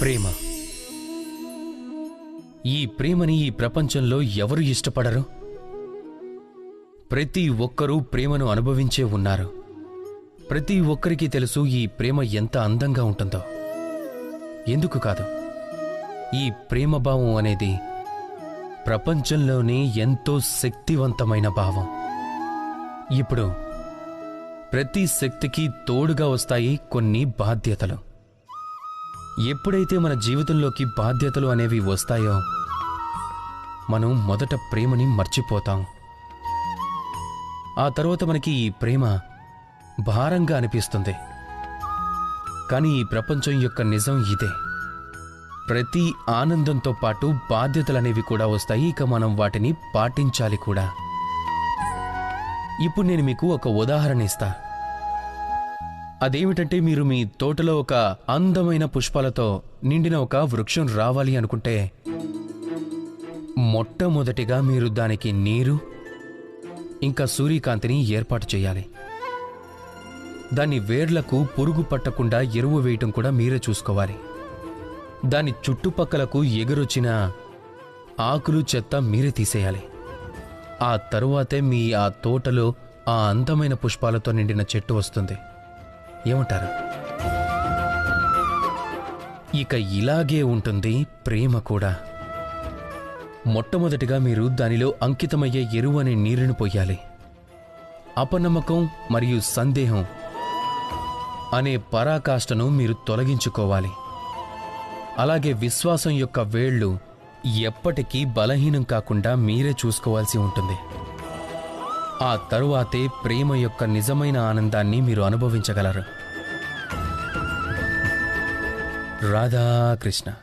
ప్రేమ. ఈ ప్రేమని ఈ ప్రపంచంలో ఎవరు ఇష్టపడరు? ప్రతి ఒక్కరూ ప్రేమను అనుభవించే ఉన్నారు. ప్రతి ఒక్కరికి తెలుసు ఈ ప్రేమ ఎంత అందంగా ఉంటుందో. ఎందుకు కాదు? ఈ ప్రేమ భావం అనేది ప్రపంచంలోనే ఎంతో శక్తివంతమైన భావం. ఇప్పుడు ప్రతి శక్తికి తోడుగా వస్తాయి కొన్ని బాధ్యతలు. ఎప్పుడైతే మన జీవితంలోకి బాధ్యతలు అనేవి వస్తాయో మనం మొదట ప్రేమని మర్చిపోతాం. ఆ తర్వాత మనకి ఈ ప్రేమ భారంగా అనిపిస్తుంది. కానీ ఈ ప్రపంచం యొక్క నిజం ఇదే. ప్రతి ఆనందంతో పాటు బాధ్యతలనేవి కూడా వస్తాయి. ఇక మనం వాటిని పాటించాలి కూడా. ఇప్పుడు నేను మీకు ఒక ఉదాహరణ ఇస్తాను అదేమిటంటే మీరు మీ తోటలో ఒక అందమైన పుష్పాలతో నిండిన ఒక వృక్షం రావాలి అనుకుంటే మొట్టమొదటిగా మీరు దానికి నీరు ఇంకా సూర్యకాంతిని ఏర్పాటు చేయాలి. దాని వేర్లకు పురుగు పట్టకుండా ఎరువు వేయటం కూడా మీరే చూసుకోవాలి. దాని చుట్టుపక్కలకు ఎగురొచ్చిన ఆకులు చెత్త మీరే తీసేయాలి. ఆ తరువాతే మీ ఆ తోటలో ఆ అందమైన పుష్పాలతో నిండిన చెట్టు వస్తుంది. ఏమంటారు? ఇక ఇలాగే ఉంటుంది ప్రేమ కూడా. మొట్టమొదటిగా మీరు దానిలో అంకితమయ్యే ఎరువు అనే నీరుని పోయాలి. అపనమ్మకం మరియు సందేహం అనే పరాకాష్ఠను మీరు తొలగించుకోవాలి. అలాగే విశ్వాసం యొక్క వేళ్ళు ఎప్పటికీ బలహీనం కాకుండా మీరే చూసుకోవాల్సి ఉంటుంది. ఆ తరువాతే ప్రేమ యొక్క నిజమైన ఆనందాన్ని మీరు అనుభవించగలరు. Radha Krishna.